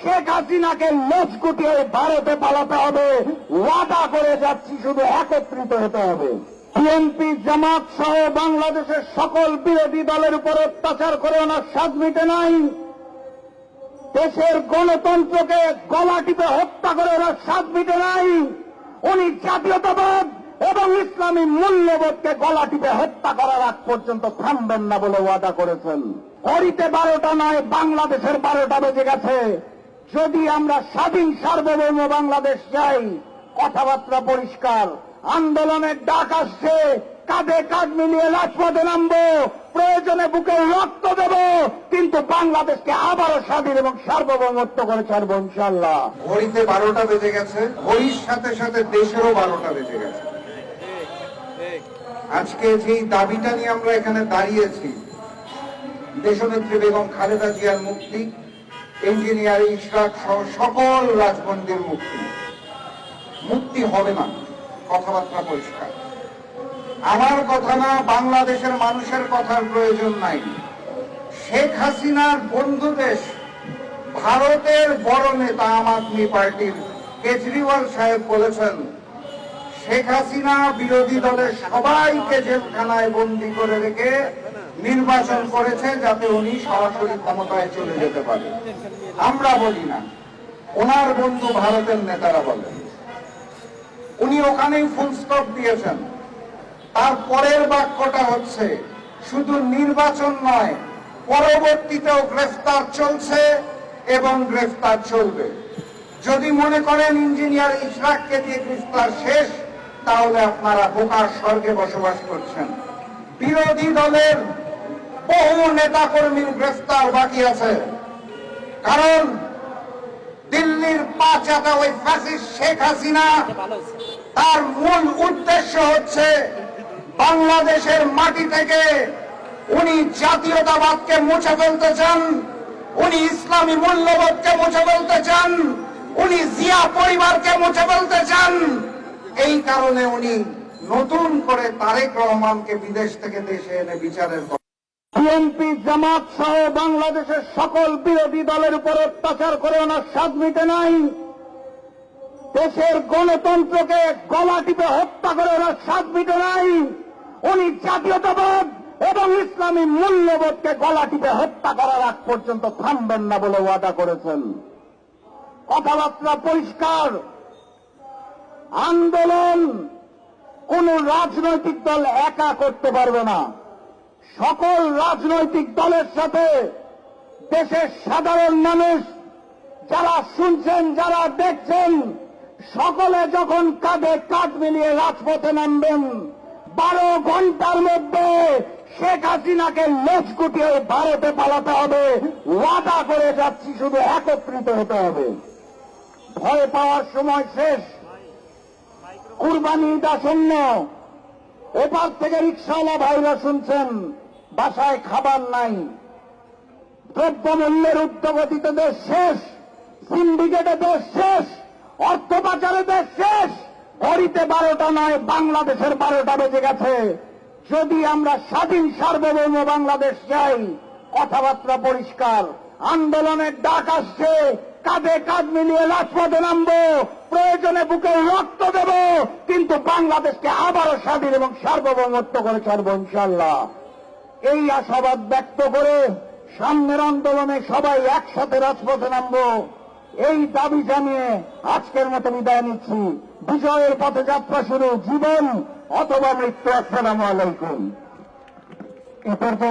শেখ হাসিনাকে লোচ গুটিয়ে ভারতে পালাতে হবে, ওয়াদা করে যাচ্ছি, শুধু একত্রিত হতে হবে। বিএনপি জামাত সহ বাংলাদেশের সকল বিরোধী দলের উপর অত্যাচার করে ওনার স্বাদ মিটে নাই। দেশের গণতন্ত্রকে গলা টিপে হত্যা করে ওনার স্বাদ মিটে নাই। উনি জাতীয়তাবাদ এবং ইসলামী মূল্যবোধকে গলা টিপে হত্যা করার আগ পর্যন্ত থামবেন না বলে ওয়াদা করেছেন। হরিতে বারোটা নয়, বাংলাদেশের বারোটা বেজে গেছে। যদি আমরা স্বাধীন সার্বভৌম বাংলাদেশ চাই, কথাবার্তা পরিষ্কার, আন্দোলনের ডাক আসছে, কাঁধে কাঁধ মিলিয়ে রাজপথে নামবো, প্রয়োজনে বুকে রক্ত দেব, কিন্তু বাংলাদেশকে আবারও স্বাধীন এবং সার্বভৌমত্ব করে ছাড়বো ইনশাল্লাহ ঘড়িতে বারোটা বেজে গেছে, ঘড়ির সাথে সাথে দেশেরও বারোটা বেজে গেছে। আজকে যেই দাবিটা নিয়ে আমরা এখানে দাঁড়িয়েছি, দেশনেত্রী বেগম খালেদা জিয়ার মুক্তি ইঞ্জিনিয়ার ইশরাক সহ সকল রাজবন্দির মুক্তি। মুক্তি হবে না। কথাবার্তা পরিষ্কার। আমার কথা না, বাংলাদেশের মানুষের কথার প্রয়োজন নাই। শেখ হাসিনার বন্ধু দেশ, ভারতের বড় নেতা আম আদমি পার্টির কেজরিওয়াল সাহেব বলেছেন, শেখ হাসিনা বিরোধী দলের সবাইকে জেলখানায় বন্দি করে রেখে নির্বাচন করেছে যাতে উনি সরাসরি ক্ষমতায় চলে যেতে পারে। আমরা বলি না। ওনার বন্ধু ভারতের নেতারা বলেন। উনি ওখানেই ফুল স্টপ দিয়েছেন। তার পরের বাক্যটা হচ্ছে, শুধু নির্বাচন নয়, পরবর্তীতেও গ্রেফতার চলছে এবং গ্রেফতার চলবে। যদি মনে করেন ইঞ্জিনিয়ার ইশরাককে দিয়ে গ্রেফতার শেষ, তাহলে আপনারা বোকার স্বর্গে বসবাস করছেন। বিরোধী দলের বহু নেতা কর্মীর গ্রেফতার বাকি আছে। কারণ দিল্লির পাঁচ হাতা ওই ফাঁসির শেখ হাসিনা, তার মূল উদ্দেশ্য হচ্ছে বাংলাদেশের মাটি থেকে উনি জাতীয়তাবাদকে মুছে ফেলতে চান, উনি ইসলামী মূল্যবোধকে মুছে ফেলতে চান, উনি জিয়া পরিবারকে মুছে ফেলতে চান। এই কারণে উনি নতুন করে তারেক রহমানকে বিদেশ থেকে দেশে এনে বিচারের বিএনপি জামাত সহ বাংলাদেশের সকল বিরোধী দলের উপর অত্যাচার করে ওনার স্বাদ মিটে নাই। দেশের গণতন্ত্রকে গলা টিপে হত্যা করে ওনার স্বাদ মিটে নাই। উনি জাতীয়তাবাদ এবং ইসলামী মূল্যবোধকে গলা টিপে হত্যা করার আগ পর্যন্ত থামবেন না বলে ওয়াদা করেছেন। কথাবার্তা পরিষ্কার। আন্দোলন কোন রাজনৈতিক দল একা করতে পারবে না। সকল রাজনৈতিক দলের সাথে দেশের সাধারণ মানুষ যারা শুনছেন, যারা দেখছেন, সকলে যখন কাঁধে কাঁধ মিলিয়ে রাজপথে নামবেন, বারো ঘণ্টার মধ্যে শেখ হাসিনাকে লোচ গুটিয়ে ভারতে পালাতে হবে, ওয়াদা করে যাচ্ছি, শুধু একত্রিত হতে হবে। ভয় পাওয়ার সময় শেষ। কুরবানি ঈদ আসন্ন এপার থেকে রিক্সাওয়ালা ভাইরা শুনছেন, বাসায় খাবার নাই। দ্রব্যমূল্যের উদ্যোগতিতে দেশ শেষ, সিন্ডিকেটে দেশ শেষ, অর্থ পাচারে দেশ শেষ। হরিতে বারোটা নয়, বাংলাদেশের বারোটা বেজে গেছে। যদি আমরা স্বাধীন সার্বভৌম বাংলাদেশ চাই, কথাবার্তা পরিষ্কার। আন্দোলনের ডাক আসছে, কাঁধে কাঁধ মিলিয়ে রাজপথে নামবো। প্রয়োজনে বুকে রক্ত দেব, কিন্তু বাংলাদেশকে আবারও স্বাধীন এবং সার্বভৌমত্ব করে ছাড়বো ইনশাল্লাহ এই আশাবাদ ব্যক্ত করে সামনের আন্দোলনে সবাই একসাথে রাজপথে নামবো। এই দাবি জানিয়ে আজকের মতো বিদায় নিচ্ছি। বিজয়ের পথে যাত্রা শুরু, জীবন অথবা মৃত্যু, আসসালামু আলাইকুম। এ পর্যন্ত